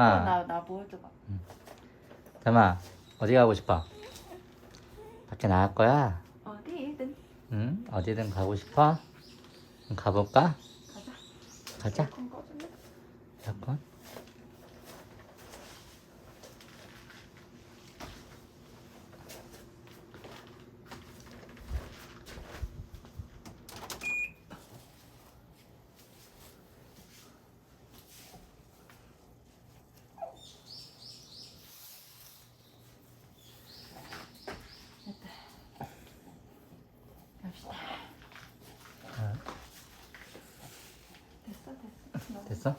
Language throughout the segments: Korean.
담아. 나, 나 보여줘봐. 담아 어디 가고 싶어? 밖에 나갈 거야? 어디든 응? 어디든 가고 싶어? 그럼 가볼까? 가자. 가자. 에어컨 꺼줄래? 에어컨. 됐어.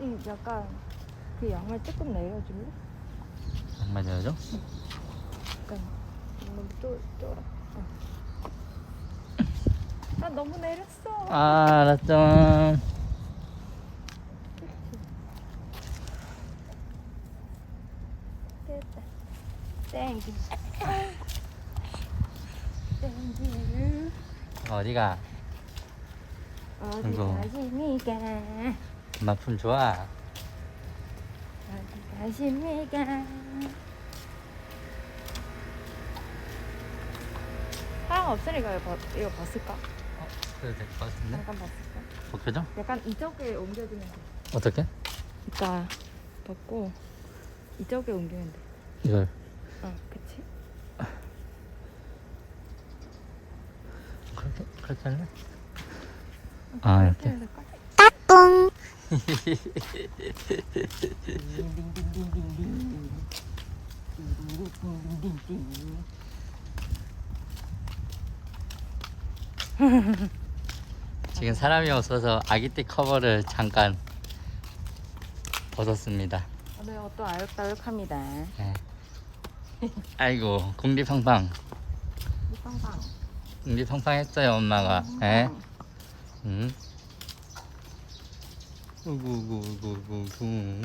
이 약간 그 양말 조금 내려줄래? 양말 내려줘? 약간 너무 쫄 쫄아. 어. 나 너무 내렸어. 아 알았죠. 됐다. 어디가? 어디 아이고. 가십니까? 엄마 품 좋아. 어디 가십니까? 사람 없으니까 이거, 벗- 이거 벗을까? 어, 그래도 될것 같은데? 잠깐 벗을까? 벗겨져? 약간 이쪽에 옮겨주면 돼. 어떻게? 이따 벗고 이쪽에 옮기면 돼. 이걸 어, 그치? 그렇게 그렇게 할래? 아 이렇게. 해야 될까? 지금 사람이 없어서 아기띠 커버를 잠깐 벗었습니다. 오늘 옷도 아육다육합니다. 네. 아이고 궁디팡팡 빵빵. 궁디팡팡 했어요 엄마가. 예? 응. 우구구구구구.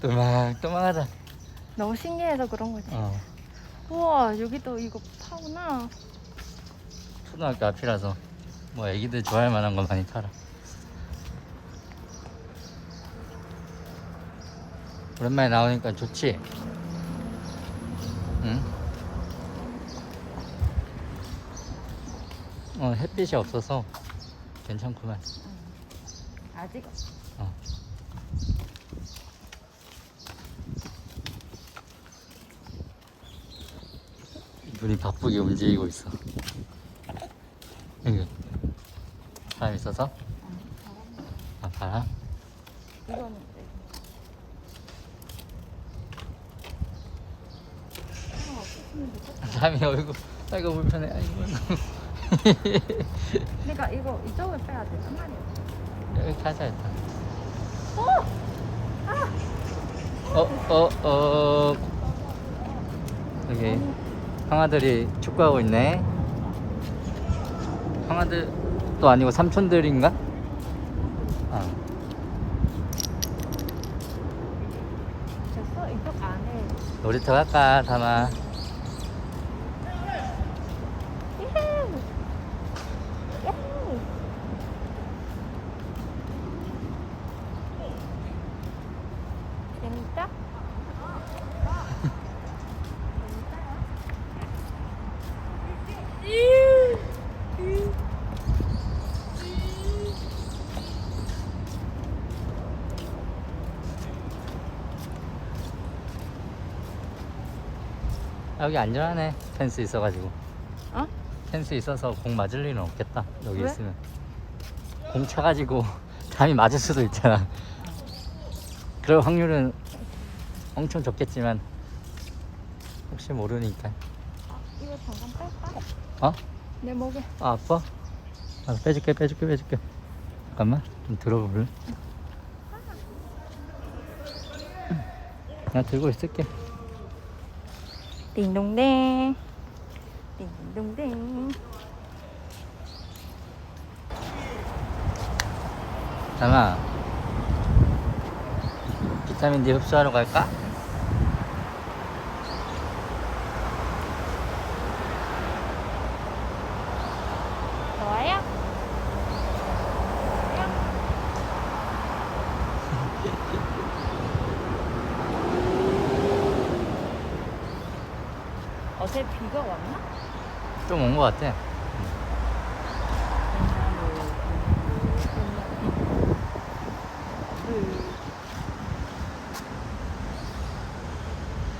또망또망하다. 너무 신기해서 그런 거지. 어. 우와 여기도 이거 파구나. 초등학교 앞이라서 뭐 애기들 좋아할 만한 거 많이 팔아. 오랜만에 나오니까 좋지? 응? 어, 햇빛이 없어서 괜찮구만. 아직 어. 눈이 바쁘게 움직이고 있어. 이거 사람 있어서? 아? 이거는. 사람 좋겠다. 사람이 얼굴 아이고 불편해 아이고 그러니까 이거 이쪽을 빼야 돼. 한 마리. 여기 가자 일단 어! 어 어 어 여기 형아들이 축구하고 있네 형아들도 아니고 삼촌들인가? 아 됐어? 이쪽 안에. 놀이터 갈까 담아 예후! 예후! 재밌다? 여기 안전하네 펜스 있어가지고 어? 펜스 있어서 공 맞을 일은 없겠다 여기 왜? 있으면 공 차가지고 담이 맞을 수도 있잖아 그럴 확률은 엄청 적겠지만 혹시 모르니까 이거 잠깐 뺄까? 어? 내 목에. 아, 아파? 아, 빼줄게 빼줄게 빼줄게 잠깐만 좀 들어볼래? 나 들고 있을게 띵동댕. 띵동댕. 장아 비타민 D 흡수하러 갈까? 좋아요? 좋아요? 어제 비가 왔나? 좀 온 것 같아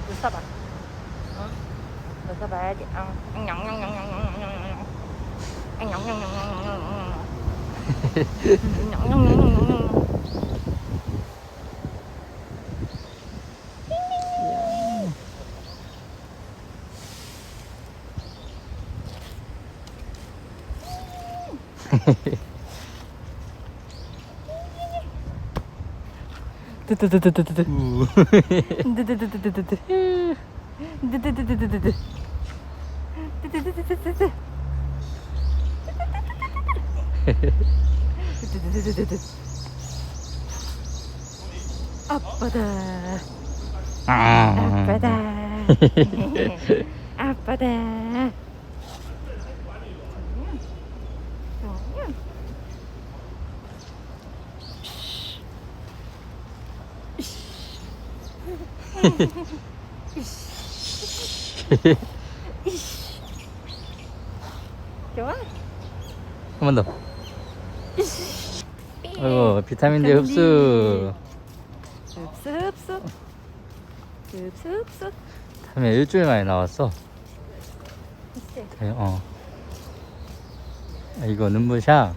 물 써봐. 어? 물 써봐야지. 어. 냥냥냥냥냥냥냥냥. 냥냥냥냥냥냥. 냥 냥냥냥냥. 드 뜨뜨뜨뜨뜨뜨 뜨뜨뜨뜨뜨뜨 뜨뜨뜨뜨뜨뜨 뜨뜨뜨뜨뜨뜨 뜨뜨뜨뜨뜨 아빠다. 아. 아빠다. 아빠다. 좋아? 한 번 더. 아이고 비타민 D 흡수. 흡수 흡수 흡수 흡수 다음에 일주일 만에 나왔어. 대- 어. 아, 이거 눈부샤.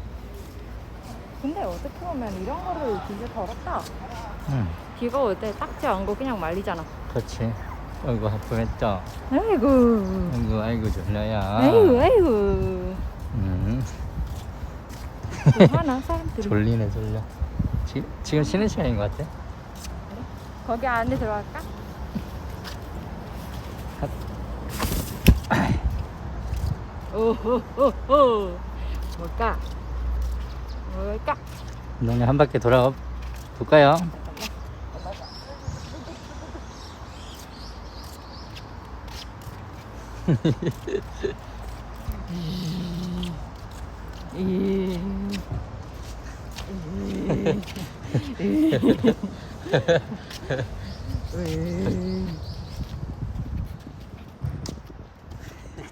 근데 어떻게 보면 이런 거를 진짜 더럽다 응. 비가 올 때 딱지 않고 그냥 말리잖아 그렇지. 아이고 하품했죠. 아이고 아이고 아이고 졸려야. 아이고 아이고 음. 뭐 하나 사람들이 졸리네 졸려. 지금 지금 쉬는 시간인 것 같아. 거기 안에 들어갈까? 오호호호 뭘까? 뭘까? 운동회 한 바퀴 돌아 볼까요?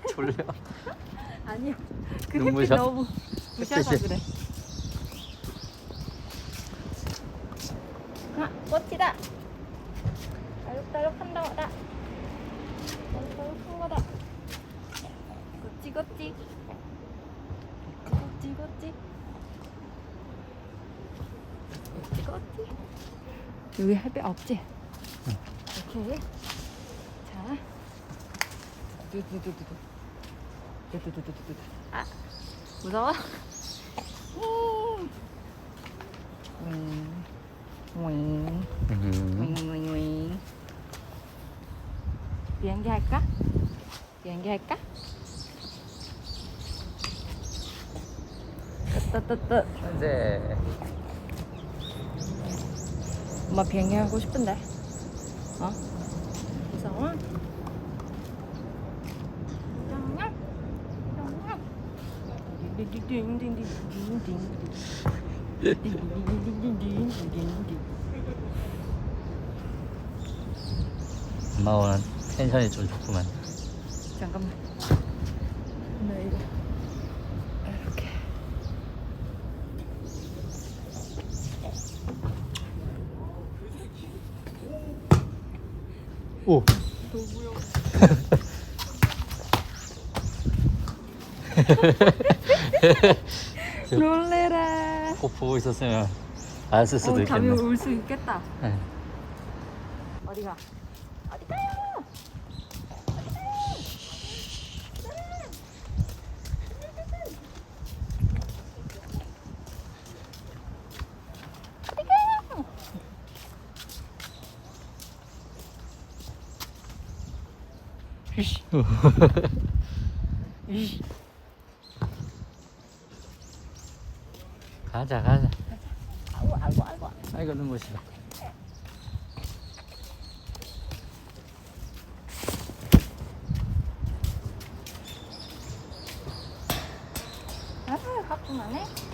졸려. 아니야. 그 눈부셔? 햇빛 너무 부셔서 햇빛이. 그래. 아, 꽃이다. 알록달록한 거다. 거다. 꽃지 꽃지. 꽃지 꽃지. 꽃지 꽃지. 여기 햇빛 없지? 오케이. 자. 두두두두두. 두 두두두두두. 아, 무서워? 윙, 윙, 음. 윙, 윙, 윙. 비행기 할까? 비행기 할까? 뜨뜨뜨. 현재 엄마 비행기 하고 싶은데. 어? 무서워? 엄마 오늘 텐션이 좀 좋구만. 잠깐만. 나 이거 이렇게. 오. 놀래라. 꼭 보고 있었으면 알았을 수도 어, 감이 있겠네. 올수 있겠다. 네. 어디가? 어디 가요? 가자 가자 아이고 아이고 아이고. 아이고 눈부시다 아 가끔하네.